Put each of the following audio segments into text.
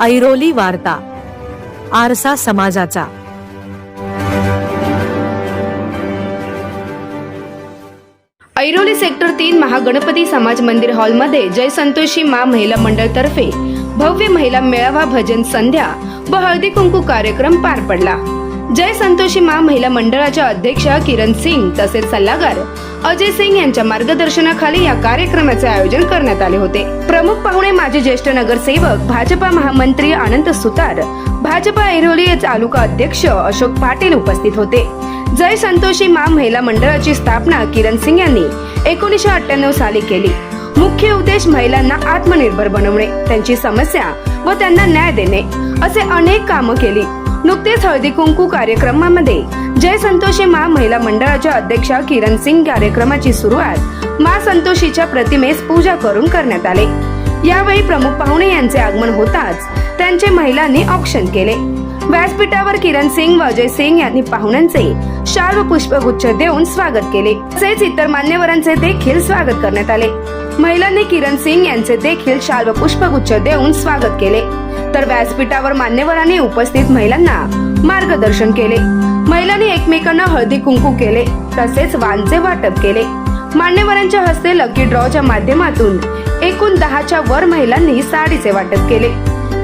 ऐरोली वार्ता आरसा समाजाचा. ऐरोली सेक्टर तीन महागणपती समाज मंदिर हॉलमध्ये जय संतोषी मा महिला मंडळ तर्फे भव्य महिला मेळावा भजन संध्या व हळदी कुंकू कार्यक्रम पार पडला. जय संतोषी मा महिला मंडळाच्या अध्यक्षा किरण सिंग तसेच सल्लागार अजय सिंग यांच्या मार्गदर्शनाखाली या कार्यक्रमाचे आयोजन करण्यात आले होते. प्रमुख पाहुणे माजी ज्येष्ठ नगरसेवक भाजपा महामंत्री आनंद सुतार भाजपा ऐरोली तालुका अध्यक्ष अशोक पाटील उपस्थित होते. जय संतोषी मा महिला मंडळाची स्थापना किरण सिंग यांनी एकोणीसशे अठ्ठ्याण्णव साली केली. मुख्य उद्देश महिलांना आत्मनिर्भर बनवणे त्यांची समस्या व त्यांना न्याय देणे असे अनेक कामं केली. नुकतेच हळदी कुंकू कार्यक्रमामध्ये जय संतोषी मा महिला मंडळाच्या अध्यक्षा किरण सिंग कार्यक्रमाची सुरुवात मा संतोषीच्या प्रतिमेस पूजा करून करण्यात आले. यावेळी प्रमुख पाहुणे यांचे आगमन होताच त्यांचे महिलांनी औक्षण केले. व्यासपीठावर किरण सिंग व अजय सिंग यांनी पाहुण्यांचे शाल व पुष्पगुच्छ देऊन स्वागत केले. तसेच इतर मान्यवरांचे देखील स्वागत करण्यात आले. महिलांनी किरण सिंग यांचे देखील शाल व पुष्पगुच्छ देऊन स्वागत केले. तर व्यासपीठावर मान्यवरांनी उपस्थित महिलांना मार्गदर्शन केले. महिलांनी एकमेकांना हळदी कुंकू केले तसेच वानचे वाटप केले. मान्यवरांच्या हस्ते लकी ड्रॉच्या माध्यमातून एकूण दहाच्या वर महिलांनी साडीचे वाटप केले.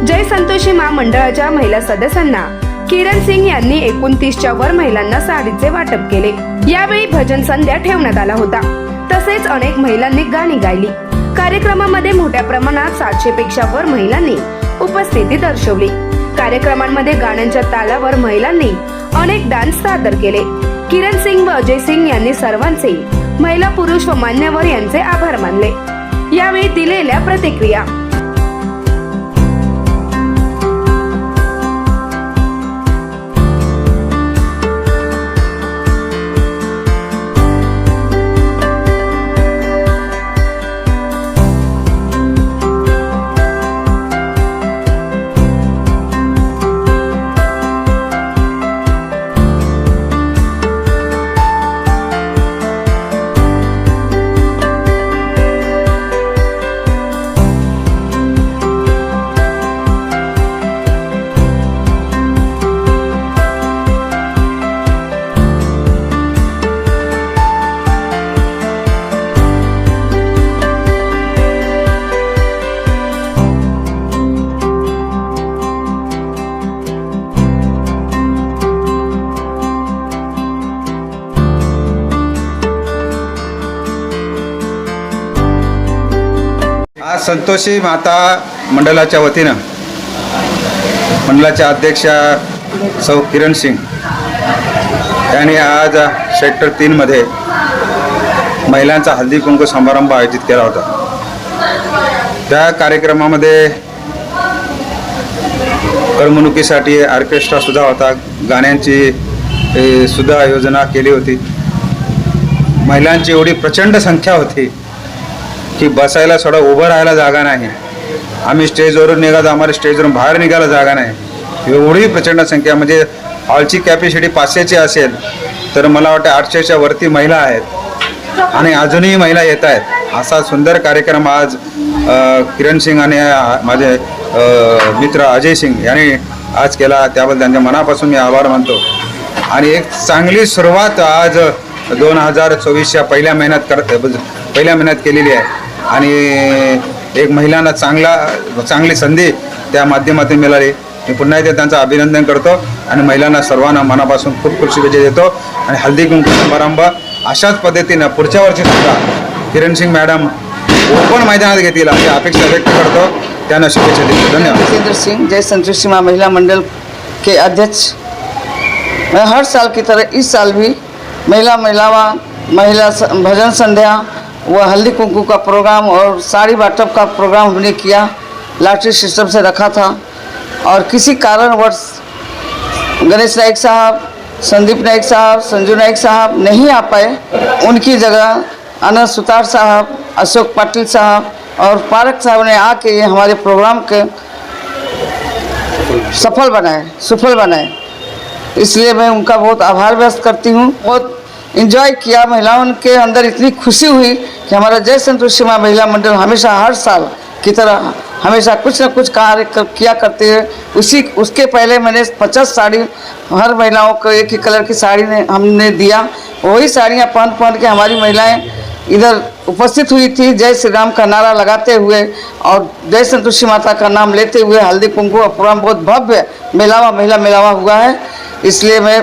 जय संतोषी महामंडळाच्या महिला सदस्यांना किरण सिंग यांनी एकोणतीसच्या वर महिलांना साडीचे वाटप केले. यावेळी भजन संध्या ठेवण्यात आला होता. तसेच अनेक महिलांनी गाणी गायली. कार्यक्रमामध्ये मोठ्या प्रमाणात सातशे पेक्षा वर महिलांनी उपस्थिती दर्शवली. कार्यक्रमांमध्ये गाण्यांच्या तालावर महिलांनी अनेक डान्स सादर केले. किरण सिंग व अजय सिंग यांनी सर्वांचे महिला पुरुष व मान्यवर यांचे आभार मानले. यावेळी दिलेल्या प्रतिक्रिया. संतोषी माता मंडळाच्या वतीनं मंडळाच्या अध्यक्षा सौ किरण सिंग यांनी आज सेक्टर तीनमध्ये महिलांचा हल्दी कुंकू समारंभ आयोजित केला होता. त्या कार्यक्रमामध्ये करमणुकीसाठी ऑर्केस्ट्रासुद्धा होता. गाण्यांची सुद्धा योजना केली होती. महिलांची एवढी प्रचंड संख्या होती. की बसायला थोडं उभं राहायला जागा नाही. आम्ही स्टेजवरून निघालो आम्हाला स्टेजवरून बाहेर निघायला जागा नाही. एवढी प्रचंड संख्या म्हणजे हॉलची कॅपॅसिटी पाचशेची असेल तर मला वाटतं आठशेच्या वरती महिला आहेत. आणि अजूनही महिला येत आहेत. असा सुंदर कार्यक्रम आज किरण सिंग आणि माझे मित्र अजय सिंग यांनी आज केला. त्याबद्दल त्यांच्या मनापासून मी आभार मानतो. आणि एक चांगली सुरुवात आज दोन हजार चोवीसच्या पहिल्या महिन्यात करत पहिल्या महिन्यात केलेली आहे. आणि एक महिलांना चांगला चांगली संधी त्या माध्यमातून मिळाली. मी पुन्हा एकदा त्यांचं अभिनंदन करतो आणि महिलांना सर्वांना मनापासून खूप खूप शुभेच्छा देतो. आणि हल्दी कुंकू समारंभ अशाच पद्धतीनं पुढच्या वर्षी सुद्धा किरण सिंग मॅडम ओपन मैदानात घेतील अशी अपेक्षा व्यक्त करतो. त्यांना शुभेच्छा देतो. धन्यवाद. जितेंद्र सिंह जय संतोष सीमा महिला मंडल के अध्यक्ष. मैं हर साल की तरह इस साल भी महिला महिलावा महिला स- भजन संध्या व हल्दी कुंकू का प्रोग्राम और साड़ी बाटप का प्रोग्राम हमने किया लॉटरी सिस्टम से रखा था। और किसी कारणवश गणेश नाइक साहब, संदीप नाइक साहब, संजू नाइक साहब नहीं आ पाए। उनकी जगह अनंत सुतार साहब, अशोक पाटिल साहब और पारक साहब ने आके ये हमारे प्रोग्राम के सफल बनाए सफल बनाए। इसलिए मैं उनका बहुत आभार व्यक्त करती हूँ। बहुत इंजॉय किया महिलाओं के अंदर इतनी खुशी हुई कि हमारा जय संतोषी माँ महिला मंडल हमेशा हर साल की तरह हमेशा कुछ न कुछ कार्य कर, किया करते हैं। उसी उसके पहले मैंने पचास साड़ी हर महिलाओं को एक ही कलर की साड़ी ने हमने दिया। वही साड़ियाँ पहन पहन के हमारी महिलाएँ इधर उपस्थित हुई थी। जय श्री राम का नारा लगाते हुए और जय संतोषी माता का नाम लेते हुए हल्दी कुंकू और प्रोग्राम बहुत भव्य मेलावा महिला मेलावा हुआ है। इसलिए मैं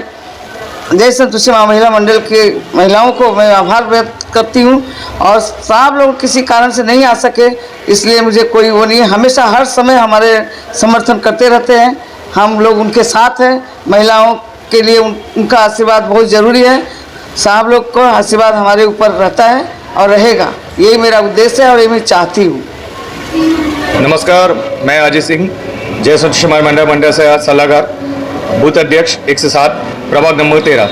जय संतोषी माँ महिला मंडल के महिलाओं को मैं आभार व्यक्त करती हूँ और साहब लोग किसी कारण से नहीं आ सके इसलिए मुझे कोई वो नहीं हमेशा हर समय हमारे समर्थन करते रहते हैं। हम लोग उनके साथ हैं। महिलाओं के लिए उन, उनका आशीर्वाद बहुत ज़रूरी है। साहब लोग को आशीर्वाद हमारे ऊपर रहता है और रहेगा। यही मेरा उद्देश्य है और ये मैं चाहती हूँ। नमस्कार मैं अजय सिंह जय सचिव मंडल मंडळ से सलाहकार बूथ अध्यक्ष एक से सात। प्रभाग नंबर तेरा.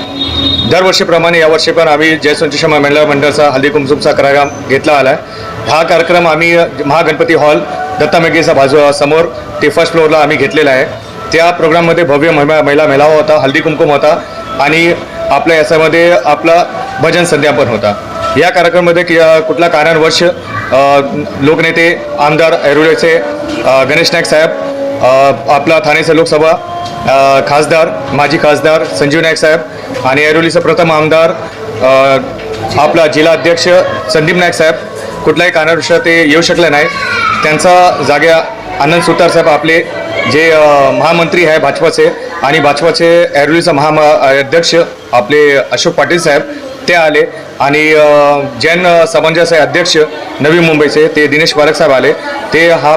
दरवर्षीप्रमाणे यावर्षी पण आम्ही जय महिला मंडळ मंडळाचा हल्दी कुमसुमचा कार्यक्रम घेतला आला आहे हा कार्यक्रम आम्ही महागणपती हॉल दत्ता मेघेचा बाजू समोर ते फर्स्ट फ्लोअरला आम्ही घेतलेला आहे. त्या प्रोग्राममध्ये भव्य महिला महिला मेळावा होता हल्दी कुमकुम होता आणि आपल्या याच्यामध्ये आपला भजन संध्या पण होता. या कार्यक्रमामध्ये कि कुठला कारणवर्ष लोकनेते आमदार ऐरोलीचे गणेश नाईक साहेब आपला ठाणेचे लोकसभा खासदार माजी खासदार संजीव नाईक साहेब आणि ऐरोलीचे प्रथम आमदार आपला जिल्हा अध्यक्ष संदीप नाईक साहेब. कुठल्याही कारणावश ते येऊ शकले नाही त्यांचा जाग्या आनंद सुतार साहेब आपले जे महामंत्री आहे भाजपाचे आणि भाजपाचे ऐरोलीचे महा अध्यक्ष आपले अशोक पाटील साहेब ते आले आणि जैन समंजस अध्यक्ष नवी मुंबईचे ते दिनेश पालक साहेब आले. ते हा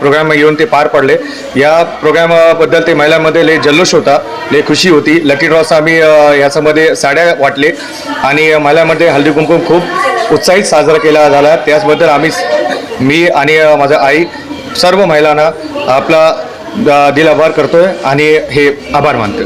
प्रोग्राम येऊन ते पार पडले. या प्रोग्रामबद्दल ते महिलांमध्ये लय जल्लोष होता लय खुशी होती. लकी ड्रॉस आम्ही याच्यामध्ये साड्या वाटले आणि महिलांमध्ये हल्दी कुंकुम खूप उत्साहित साजरा केला झाला. त्याचबद्दल आम्ही मी आणि माझा आई सर्व महिलांना आपला अ, दिल आभार करतोय आणि हे आभार मानतोय.